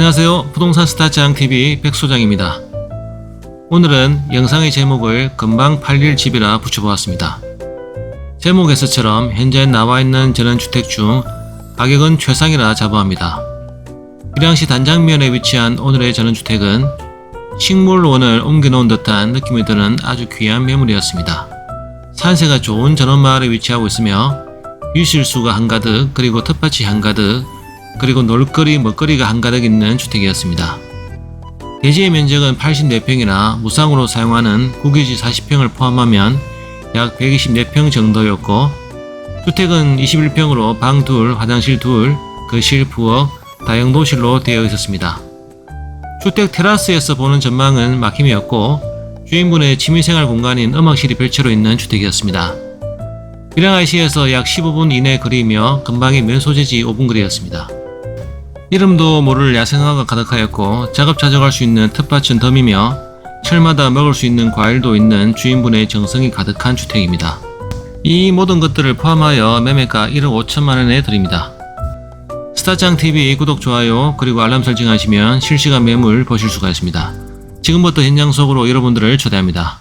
안녕하세요. 부동산 스타짱TV 백소장입니다. 오늘은 영상의 제목을 금방 팔릴 집이라 붙여보았습니다. 제목에서처럼 현재 나와 있는 전원주택 중 가격은 최상이라 자부합니다. 밀양시 단장면에 위치한 오늘의 전원주택은 식물원을 옮겨놓은 듯한 느낌이 드는 아주 귀한 매물이었습니다. 산세가 좋은 전원마을에 위치하고 있으며 유실수가 한가득 그리고 텃밭이 한가득 그리고 놀거리 먹거리가 한가득 있는 주택이었습니다. 대지의 면적은 84평이나 무상으로 사용하는 국유지 40평을 포함하면 약 124평 정도였고 주택은 21평으로 방 둘, 화장실 둘, 거실, 부엌, 다용도실로 되어 있었습니다. 주택 테라스에서 보는 전망은 막힘이었고 주인분의 취미생활 공간인 음악실이 별채로 있는 주택이었습니다. 밀양IC에서 약 15분 이내 거리이며 근방의 면소재지 5분 거리였습니다. 이름도 모를 야생화가 가득하였고 작업 찾아갈 수 있는 텃밭은 덤이며 철마다 먹을 수 있는 과일도 있는 주인분의 정성이 가득한 주택입니다. 이 모든 것들을 포함하여 매매가 1억 5천만 원에 드립니다. 스타짱TV 구독, 좋아요, 그리고 알람 설정하시면 실시간 매물 보실 수가 있습니다. 지금부터 현장 속으로 여러분들을 초대합니다.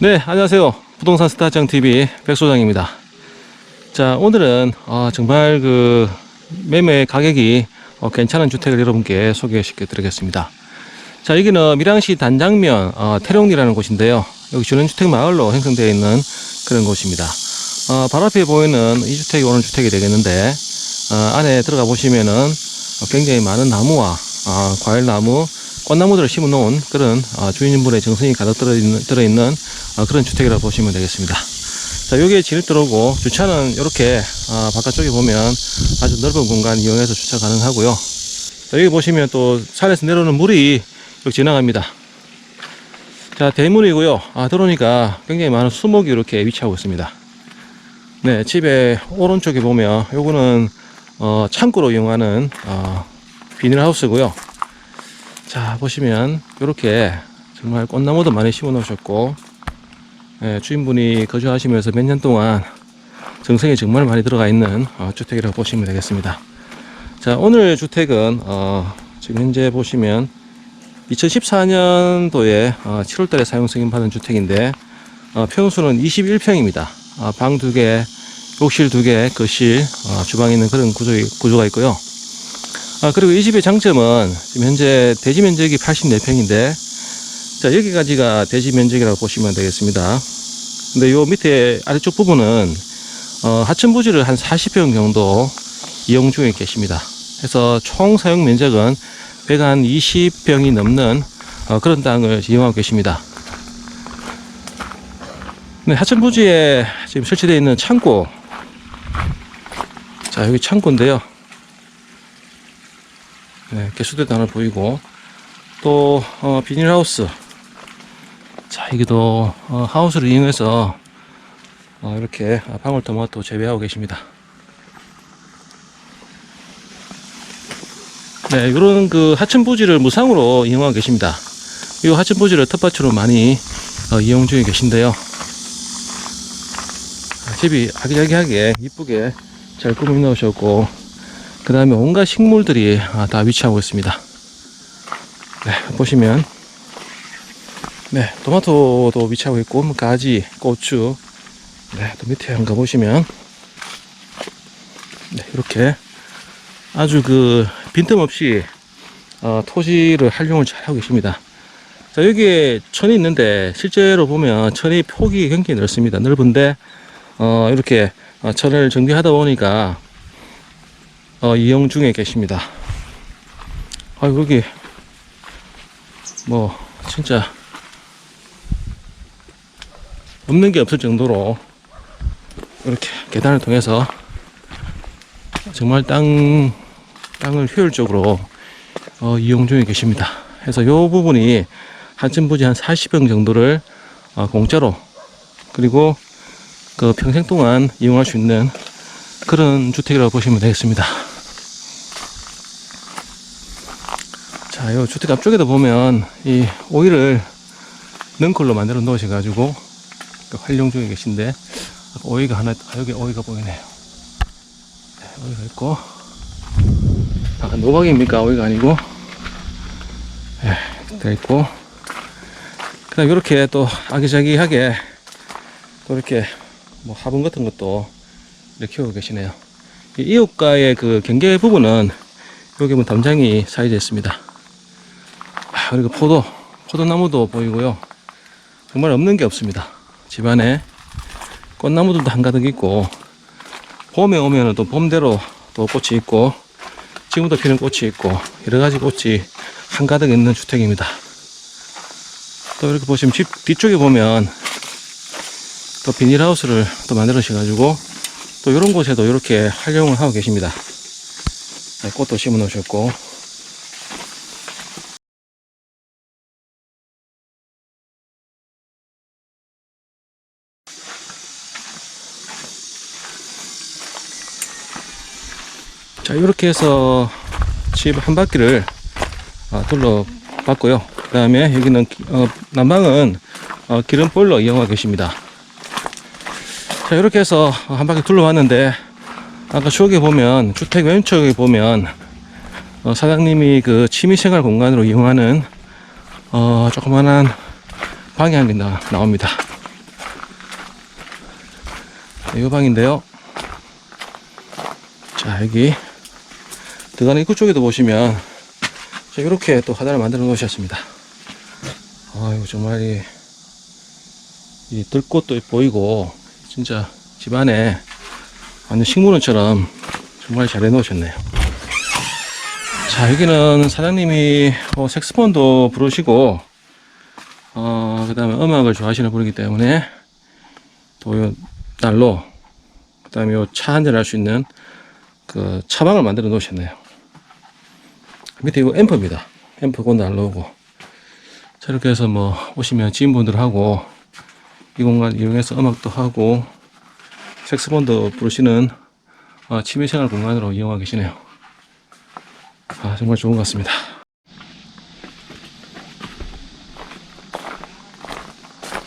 네, 안녕하세요. 부동산 스타짱 TV 백소장입니다. 자, 오늘은 아, 정말 그 매매 가격이 어, 괜찮은 주택을 여러분께 소개시켜 드리겠습니다. 자, 여기는 밀양시 단장면 어, 태룡리라는 곳인데요. 여기 전원주택 마을로 형성되어 있는 그런 곳입니다. 어, 바로 앞에 보이는 이 주택이 오늘 주택이 되겠는데 어, 안에 들어가 보시면은 어, 굉장히 많은 나무와 어, 과일나무, 꽃나무들을 심어 놓은 그런 어, 주인분의 정성이 가득 들어있는, 들어있는 어, 그런 주택이라고 보시면 되겠습니다. 자, 여기에 진입 들어오고 주차는 이렇게 어, 바깥쪽에 보면 아주 넓은 공간 이용해서 주차 가능하고요. 자, 여기 보시면 또 산에서 내려오는 물이 여기 지나갑니다. 자, 대문이고요. 아, 들어오니까 굉장히 많은 수목이 이렇게 위치하고 있습니다. 네, 집에 오른쪽에 보면 요거는 어, 창고로 이용하는 어, 비닐하우스고요. 자, 보시면 이렇게 정말 꽃나무도 많이 심어 놓으셨고 예, 주인분이 거주하시면서 몇 년 동안 정성이 정말 많이 들어가 있는 어, 주택이라고 보시면 되겠습니다. 자, 오늘 주택은 어, 지금 현재 보시면 2014년도에 7월달에 사용 승인 받은 주택인데 어, 평수는 21평입니다. 방두 개, 욕실 두 개, 거실, 어, 주방에 있는 그런 구조, 구조가 있고요. 아, 그리고 이 집의 장점은 지금 현재 대지 면적이 84평인데 자, 여기까지가 대지 면적이라고 보시면 되겠습니다. 근데 요 밑에 아래쪽 부분은 어, 하천 부지를 한 40평 정도 이용 중에 계십니다. 그래서 총 사용 면적은 120평이 넘는 어, 그런 땅을 이용하고 계십니다. 네, 하천 부지에 지금 설치되어 있는 창고. 자, 여기 창고인데요. 네, 개수대도 하나 보이고, 또, 어, 비닐하우스. 자, 여기도, 어, 하우스를 이용해서, 어, 이렇게 방울토마토 재배하고 계십니다. 네, 이런 그 하천 부지를 무상으로 이용하고 계십니다. 이 하천 부지를 텃밭으로 많이 어, 이용 중에 계신데요. 아, 집이 아기자기하게 이쁘게 잘 꾸며 놓으셨고, 그 다음에 온갖 식물들이 아, 다 위치하고 있습니다. 네, 보시면, 네, 토마토도 위치하고 있고, 뭐 가지, 고추, 네, 또 밑에 한번 가보시면, 네, 이렇게 아주 그 빈틈없이 어, 토지를 활용을 잘 하고 계십니다. 자, 여기에 천이 있는데 실제로 보면 천이 폭이 굉장히 넓습니다. 넓은데 어, 이렇게 어, 천을 정비하다 보니까 어, 이용 중에 계십니다. 아, 여기 뭐 진짜 없는 게 없을 정도로 이렇게 계단을 통해서 정말 땅, 땅을 효율적으로 어, 이용 중에 계십니다. 그래서 이 부분이 한층 부지 한 40평 정도를 어, 공짜로 그리고 그 평생 동안 이용할 수 있는 그런 주택이라고 보시면 되겠습니다. 자, 이 주택 앞쪽에도 보면 이 오일을 넝컬로 만들어 놓으셔가지고 활용 중에 계신데 오이가 하나, 아, 여기 오이가 보이네요. 네, 오이가 있고. 아, 노박입니까? 오이가 아니고. 예, 돼 있고. 그 다음 이렇게 또 아기자기하게 또 이렇게 뭐 화분 같은 것도 이렇게 키우고 계시네요. 이 이웃과의 그 경계 부분은 여기 보면 담장이 사이져 있습니다. 아, 그리고 포도, 포도나무도 보이고요. 정말 없는 게 없습니다. 집안에 꽃나무들도 한가득 있고, 봄에 오면은 또 봄대로 또 꽃이 있고, 지금도 피는 꽃이 있고, 여러 가지 꽃이 한가득 있는 주택입니다. 또 이렇게 보시면 집 뒤쪽에 보면 또 비닐하우스를 또 만들으셔가지고, 또 이런 곳에도 이렇게 활용을 하고 계십니다. 네, 꽃도 심어 놓으셨고, 자, 이렇게 해서 집 한 바퀴를 어, 둘러봤고요. 그 다음에 여기는 기- 어, 난방은 어, 기름 보일러 이용하고 계십니다. 자, 이렇게 해서 한 바퀴 둘러봤는데 아까 저기 보면 주택 왼쪽에 보면 어, 사장님이 그 취미생활 공간으로 이용하는 어, 조그만한 방이 한개 나옵니다. 네, 이 방인데요. 자, 여기 들어가는 입구 쪽에도 보시면 자, 이렇게 또 하단을 만들어 놓으셨습니다. 아유, 정말 이, 이 들꽃도 보이고 진짜 집안에 완전 식물원처럼 정말 잘 해놓으셨네요. 자, 여기는 사장님이 어, 색스폰도 부르시고, 어, 그 다음에 음악을 좋아하시는 분이기 때문에, 또, 요 난로, 그 다음에 요 차 한잔 할 수 있는 그 차방을 만들어 놓으셨네요. 밑에 이거 앰프입니다. 앰프 곧 날라오고. 자, 이렇게 해서 뭐, 오시면 지인분들하고, 이 공간 이용해서 음악도 하고, 색스폰도 부르시는 어, 취미생활 공간으로 이용하고 계시네요. 아, 정말 좋은 것 같습니다.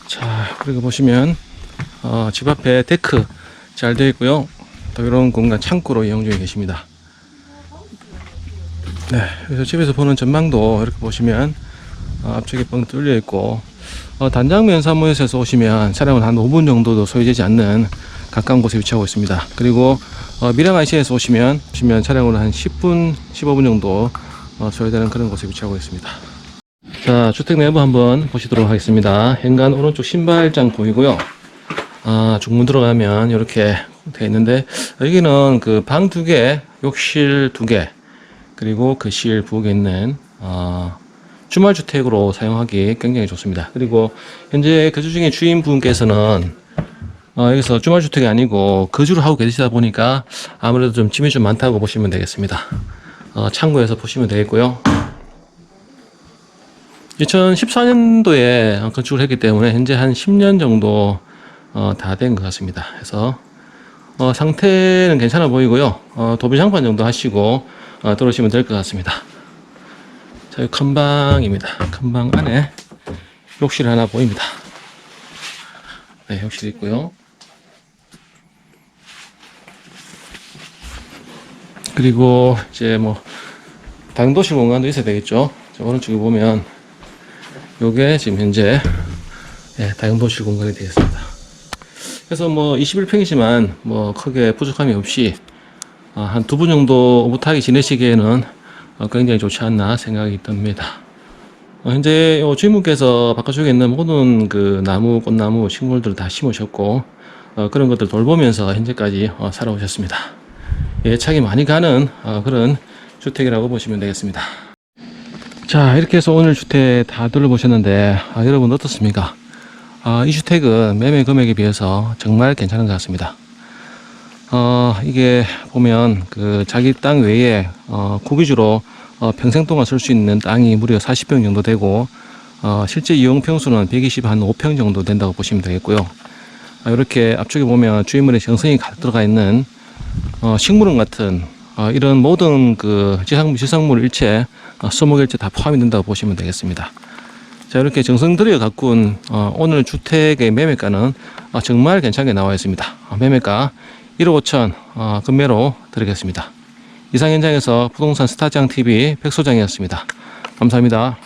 자, 그리고 보시면, 어, 집 앞에 데크 잘 되어 있고요. 또 이런 공간 창고로 이용 중에 계십니다. 네, 그래서 집에서 보는 전망도 이렇게 보시면, 어, 앞쪽에 뻥 뚫려 있고, 어, 단장면 사무소에서 오시면 차량은 한 5분 정도도 소요되지 않는 가까운 곳에 위치하고 있습니다. 그리고 어, 미랑 IC에서 오시면, 오시면 차량으로 한 10분, 15분 정도 어, 소요되는 그런 곳에 위치하고 있습니다. 자, 주택 내부 한번 보시도록 하겠습니다. 현관 오른쪽 신발장 보이고요. 아, 중문 들어가면 이렇게 되어 있는데, 여기는 그 방 두 개, 욕실 두 개, 그리고 거실 부엌에 있는, 어, 주말 주택으로 사용하기 굉장히 좋습니다. 그리고 현재 거주 중에 주인분께서는 어, 여기서 주말 주택이 아니고 거주를 하고 계시다 보니까 아무래도 좀 짐이 좀 많다고 보시면 되겠습니다. 어, 창고에서 보시면 되겠고요. 2014년도에 건축을 했기 때문에 현재 한 10년 정도 어, 다 된 것 같습니다. 그래서 어, 상태는 괜찮아 보이고요. 어, 도비 장판 정도 하시고 어, 들어오시면 될 것 같습니다. 자, 이 큰방입니다. 큰방 안에 욕실 하나 보입니다. 네, 욕실 있고요. 그리고 이제 뭐 당도실 공간도 있어야 되겠죠. 저 오른쪽에 보면 요게 지금 현재 예, 다용도실 공간이 되겠습니다. 그래서 뭐 21평이지만 뭐 크게 부족함이 없이 아, 한 두 분 정도 오붓하게 지내시기에는 어, 굉장히 좋지 않나 생각이 듭니다. 어, 현재 요 주인분께서 바깥쪽에 있는 모든 그 나무, 꽃나무, 식물들을 다 심으셨고 어, 그런 것들 돌보면서 현재까지 어, 살아오셨습니다. 예착이 많이 가는 어, 그런 주택이라고 보시면 되겠습니다. 자 이렇게 해서 오늘 주택 다 둘러보셨는데 아, 여러분 어떻습니까? 아, 이 주택은 매매 금액에 비해서 정말 괜찮은 것 같습니다. 어, 이게 보면 그 자기 땅 외에 어, 고기주로 어, 평생 동안 쓸 수 있는 땅이 무려 40평 정도 되고 어, 실제 이용 평수는 120 한 5평 정도 된다고 보시면 되겠고요. 아, 이렇게 앞쪽에 보면 주인물의 정성이 들어가 있는 어, 식물원 같은 어, 이런 모든 그 지상, 지상물 일체, 어, 수목 일체 다 포함이 된다고 보시면 되겠습니다. 자, 이렇게 정성 들여 가꾼 어, 오늘 주택의 매매가는 어, 정말 괜찮게 나와 있습니다. 어, 매매가 1억 5천 어, 금매로 드리겠습니다. 이상 현장에서 부동산 스타장 TV 백소장이었습니다. 감사합니다.